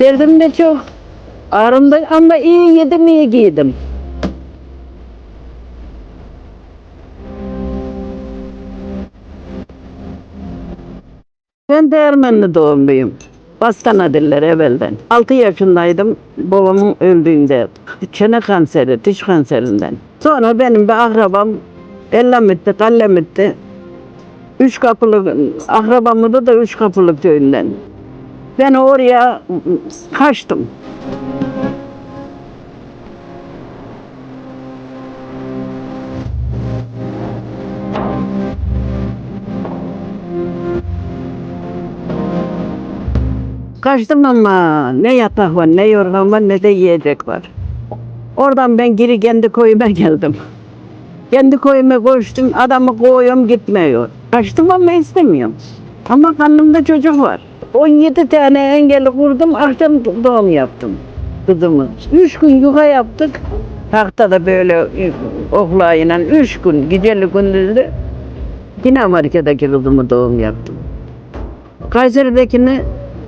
Derdim de çok. Ağrımda ama iyi yedim iyi giydim. Ben Değirmenli doğumluyum. Bastana diller evvelden. 6 yaşındaydım babamın öldüğünde. Çene kanseri, diş kanserinden. Sonra benim bir akrabam Ellamitti, Kallemitti. Üç kapılı akrabamdı da üç kapılı köyünden. Ben oraya kaçtım. Kaçtım ama ne yatak var, ne yorgan var, ne de yiyecek var. Oradan ben geri kendi köyüme geldim. Kendi köyüme koştum, adamı koyuyorum gitmiyor. Kaçtım ama istemiyorum. Ama karnımda çocuk var. 17 tane engeli kurdum, akşam doğum yaptım kızımı. Üç gün yuka yaptık. Tahtada böyle oklayla üç gün, geceli gündüzlü. Yine Amerika'daki kızımı doğum yaptım. Kayseri'dekini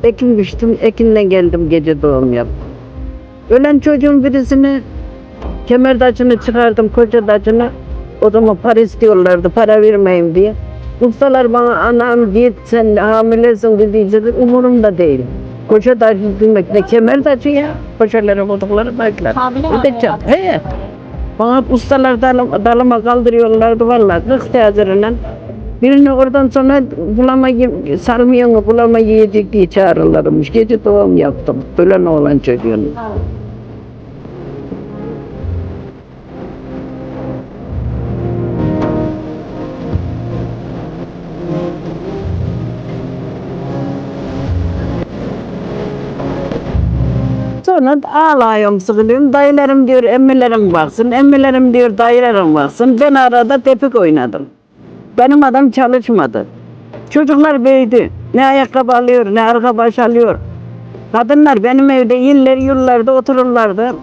Ekin düştüm, Ekin'le geldim gece doğum yaptım. Ölen çocuğun birisini kemer daçını çıkardım, koca daçını. O zaman para istiyorlardı, para vermeyeyim diye. Ustalar bana anam git sen hamilesin dediyse de umurumda değil. Koca daçı demek ne kemer daçı ya. Kocalara koydukları daçlar. Ödeyeceğim. He. Bana ustalar dalım, dalıma kaldırıyorlardı vallahi 40 tezirle. Birini oradan sonra bulama sarmayanı bulama yiyecek diye çağırırlarmış. Gece doğum yaptım. Ölen oğlan çocuğun. Sonra ağlıyorum, sıkılıyorum. Dayılarım diyor emmilerim baksın, emmilerim diyor dayılarım baksın. Ben arada tepik oynadım. Benim adam çalışmadı. Çocuklar büyüdü. Ne ayakkabı alıyor, ne arka baş alıyor. Kadınlar benim evde yıllar yıllarda otururlardı.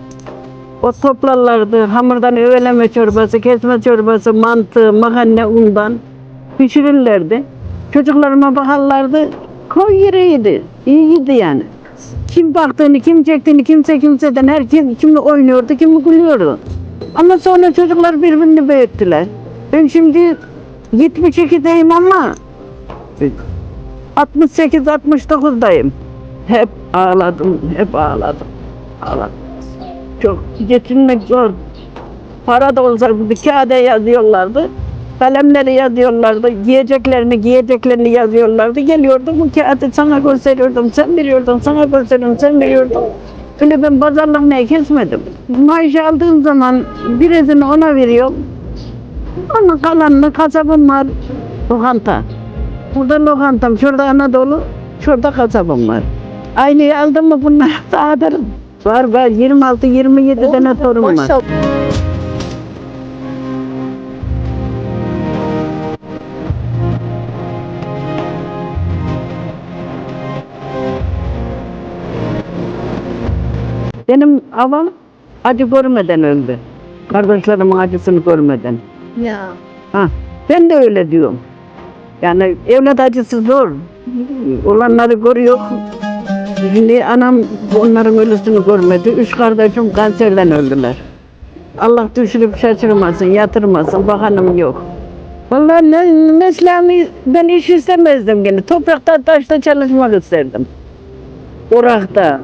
O toplarlardı. Hamurdan öveleme çorbası, kesme çorbası, mantı, makarna undan pişirirlerdi. Çocuklarıma bakarlardı. Koy yeriydi. İyiydi yani. Kim baktığını, kim çektiğini, kimse kimseden herkes kimi oynuyordu, kimi gülüyordu. Ama sonra çocuklar birbirini büyüttüler. Ben şimdi 72'deyim ama 68-69'dayım. Hep ağladım, hep ağladım. Ağladım. Çok geçinmek zor. Para da olsa bir kağıda yazıyorlardı. Kalemleri yazıyorlardı. Giyeceklerini, giyeceklerini yazıyorlardı. Geliyordum bu kağıdı sana gösteriyordum. Sen veriyordun, sana gösteriyordum, sen veriyordun. Öyle ben pazarlık ne kesmedim. Maaş aldığım zaman birisini ona veriyorum. Onun kalanını kasabım var. Lokanta. Burada lokantam, şurada Anadolu, şurada kasabım var. Aynı aldım mı bunlar dağıtırım. Var var 26-27 tane torun var. Maşallah. Benim avam acı görmeden öldü. Kardeşlerimin acısını görmeden. Ya. Ha, ben de öyle diyorum. Yani evlat acısı zor. Olanları görüyor. Şimdi anam onların ölüsünü görmedi. Üç kardeşim kanserden öldüler. Allah düşürüp şaşırmasın, yatırmasın, bakanım yok. Vallahi ne, mesleğimi ben iş istemezdim gene. Toprakta, taşta çalışmak isterdim. Orakta,